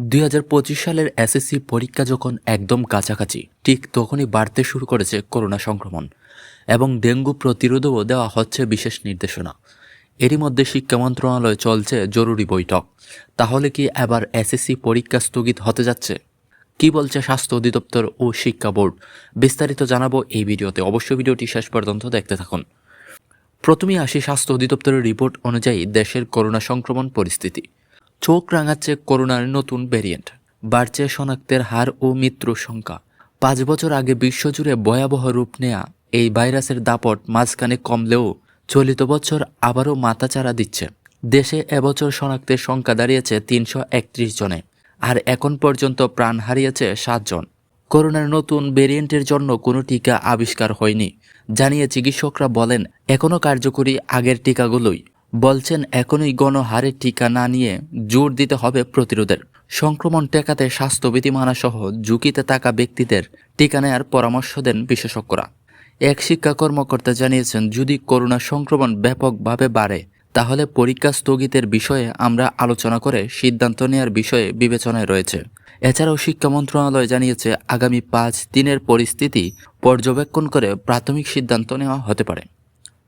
দুই হাজার পঁচিশ সালের এসএসসি পরীক্ষা যখন একদম কাছাকাছি, ঠিক তখনই বাড়তে শুরু করেছে করোনা সংক্রমণ এবং ডেঙ্গু প্রতিরোধও দেওয়া হচ্ছে বিশেষ নির্দেশনা। এরই মধ্যে শিক্ষা মন্ত্রণালয়ে চলছে জরুরি বৈঠক। তাহলে কি এবার এসএসসি পরীক্ষা স্থগিত হতে যাচ্ছে? কি বলছে স্বাস্থ্য অধিদপ্তর ও শিক্ষা বোর্ড? বিস্তারিত জানাব এই ভিডিওতে। অবশ্যই ভিডিওটি শেষ পর্যন্ত দেখতে থাকুন। প্রথমেই আসি স্বাস্থ্য অধিদপ্তরের রিপোর্ট অনুযায়ী দেশের করোনা সংক্রমণ পরিস্থিতি। চোখ রাঙাচ্ছে করোনার নতুন ভেরিয়েন্ট। বাড়ছে শনাক্তের হার ও মৃত্যুর সংখ্যা। পাঁচ বছর আগে বিশ্বজুড়ে ভয়াবহ রূপ নেয়া এই ভাইরাসের দাপট মাঝখানে কমলেও চলিত বছর আবারও মাথাচাড়া দিচ্ছে। দেশে এবছর শনাক্তের সংখ্যা দাঁড়িয়েছে তিনশো একত্রিশ জনে, আর এখন পর্যন্ত প্রাণ হারিয়েছে সাতজন করোনার নতুন ভেরিয়েন্টের জন্য কোনো টিকা আবিষ্কার হয়নি, জানিয়ে চিকিৎসকরা বলেন এখনও কার্যকরী আগের টিকাগুলোই বলছেন, এখনই গণহারে টিকা না নিয়ে জোর দিতে হবে প্রতিরোধের। সংক্রমণ টেকাতে স্বাস্থ্যবিধি মানা সহ ঝুঁকিতে থাকা ব্যক্তিদের টিকা নেয়ার পরামর্শ দেন বিশেষজ্ঞরা। এক শিক্ষা কর্মকর্তা জানিয়েছেন, যদি করোনা সংক্রমণ ব্যাপকভাবে বাড়ে, তাহলে পরীক্ষা স্থগিতের বিষয়ে আমরা আলোচনা করে সিদ্ধান্ত নেওয়ার বিষয়ে বিবেচনায় রয়েছে। এছাড়াও শিক্ষা মন্ত্রণালয় জানিয়েছে, আগামী পাঁচ দিনের পরিস্থিতি পর্যবেক্ষণ করে প্রাথমিক সিদ্ধান্ত নেওয়া হতে পারে।